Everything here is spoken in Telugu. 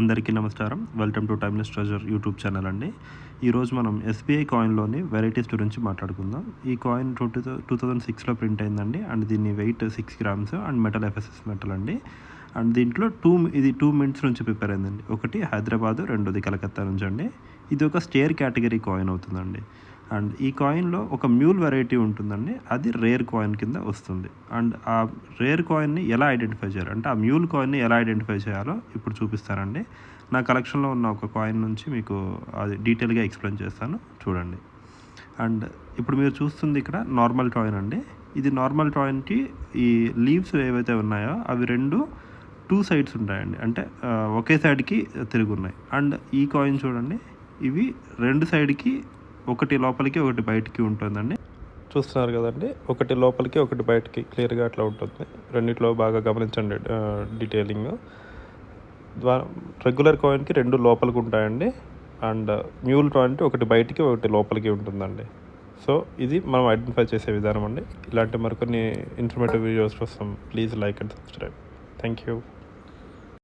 అందరికీ నమస్కారం. Welcome to timeless treasure YouTube channel అండి. ఈరోజు మనం ఎస్బీఐ కాయిన్లోని వెరైటీస్ గురించి మాట్లాడుకుందాం. ఈ కాయిన్ టూ టూ థౌజండ్ సిక్స్లో ప్రింట్ అయిందండి. అండ్ దీని weight six grams and metal FSS metal అండి. అండ్ దీంట్లో టూ ఇది టూ మినిట్స్ నుంచి ప్రిపేర్ అయిందండి. ఒకటి హైదరాబాదు రెండోది కలకత్తా నుంచి అండి. ఇది ఒక స్టేర్ కేటగిరీ కాయిన్ అవుతుందండి. అండ్ ఈ కాయిన్లో ఒక మ్యూల్ వెరైటీ ఉంటుందండి. అది రేర్ కాయిన్ కింద వస్తుంది. అండ్ ఆ రేర్ కాయిన్ని ఎలా ఐడెంటిఫై చేయాలి? అంటే ఆ మ్యూల్ కాయిన్ని ఎలా ఐడెంటిఫై చేయాలో ఇప్పుడు చూపిస్తానండి. నా కలెక్షన్లో ఉన్న ఒక కాయిన్ నుంచి మీకు అది డీటెయిల్గా ఎక్స్ప్లెయిన్ చేస్తాను. చూడండి. అండ్ ఇప్పుడు మీరు చూస్తుంది ఇక్కడ నార్మల్ కాయిన్ అండి. ఇది నార్మల్ టాయిన్కి ఈ లీవ్స్ ఏవైతే ఉన్నాయో అవి రెండు టూ సైడ్స్ ఉంటాయండి. అంటే ఒకే సైడ్కి తిరిగి ఉన్నాయి. అండ్ ఈ కాయిన్ చూడండి. ఇవి రెండు సైడ్కి ఒకటి లోపలికి ఒకటి బయటికి ఉంటుందండి. చూస్తున్నారు కదండి. ఒకటి లోపలికి ఒకటి బయటికి క్లియర్గా అట్లా ఉంటుంది. రెండిట్లో బాగా గమనించండి డీటెయిలింగ్ ద్వారా రెగ్యులర్ కాయిన్కి రెండు లోపలికి ఉంటాయండి. అండ్ మ్యూల్ కాయిన్కి ఒకటి బయటికి ఒకటి లోపలికి ఉంటుందండి. సో ఇది మనం ఐడెంటిఫై చేసే విధానం అండి. ఇలాంటి మరికొన్ని ఇన్ఫర్మేటివ్ వీడియోస్ కోసం please like and subscribe thank you